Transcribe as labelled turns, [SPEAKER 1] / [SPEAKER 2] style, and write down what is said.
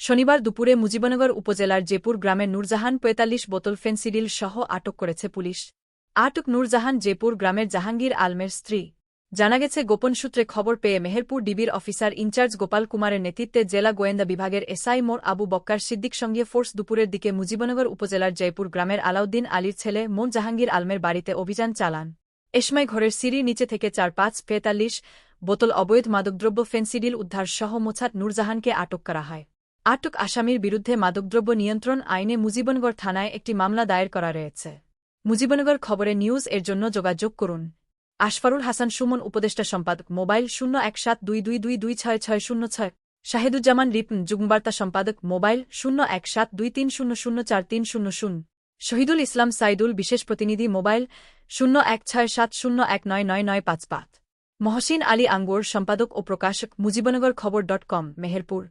[SPEAKER 1] শনিবার দুপুরে মুজিবনগর উপজেলার জেপুর গ্রামের নূরজাহান পঁয়তাল্লিশ বোতল ফেন্সিডিল সহ আটক করেছে পুলিশ। আটক নূরজাহান জেপুর গ্রামের জাহাঙ্গীর আলমের স্ত্রী। জানা গেছে, গোপন সূত্রে খবর পেয়ে মেহেরপুর ডিবির অফিসার ইনচার্জ গোপাল কুমারের নেতৃত্বে জেলা গোয়েন্দা বিভাগের এসআই মোর আবু বক্কার সিদ্দিক সঙ্গে ফোর্স দুপুরের দিকে মুজিবনগর উপজেলার জয়পুর গ্রামের আলাউদ্দিন আলীর ছেলে মোন জাহাঙ্গীর আলমের বাড়িতে অভিযান চালান। এসময় ঘরের সিঁড়ির নিচে থেকে চার পাঁচ পেতাল্লিশ বোতল অবৈধ মাদকদ্রব্য ফেন্সিডিল উদ্ধার সহ মোছাত নূরজাহানকে আটক করা হয়। আটক আসামির বিরুদ্ধে মাদকদ্রব্য নিয়ন্ত্রণ আইনে মুজিবনগর থানায় একটি মামলা দায়ের করা রয়েছে। মুজিবনগর খবরে নিউজ এর জন্য যোগাযোগ করুন। আশফারুল হাসান সুমন, উপদেষ্টা সম্পাদক, মোবাইল শূন্য এক সাত দুই দুই দুই দুই ছয় ছয় শূন্য ছয়। শাহিদুজ্জামান রিপন যুগ্মবার্তা সম্পাদক, মোবাইল শূন্য এক সাত দুই তিন শূন্য শূন্য চার তিন শূন্য শূন্য। শহীদুল ইসলাম সাইদুল, বিশেষ প্রতিনিধি, মোবাইল শূন্য এক ছয় সাত শূন্য এক নয় নয় নয় পাঁচ পাঁচ। মহসিন আলী আঙ্গুর, সম্পাদক ও প্রকাশক, মুজিবনগর খবর ডট কম, মেহেরপুর।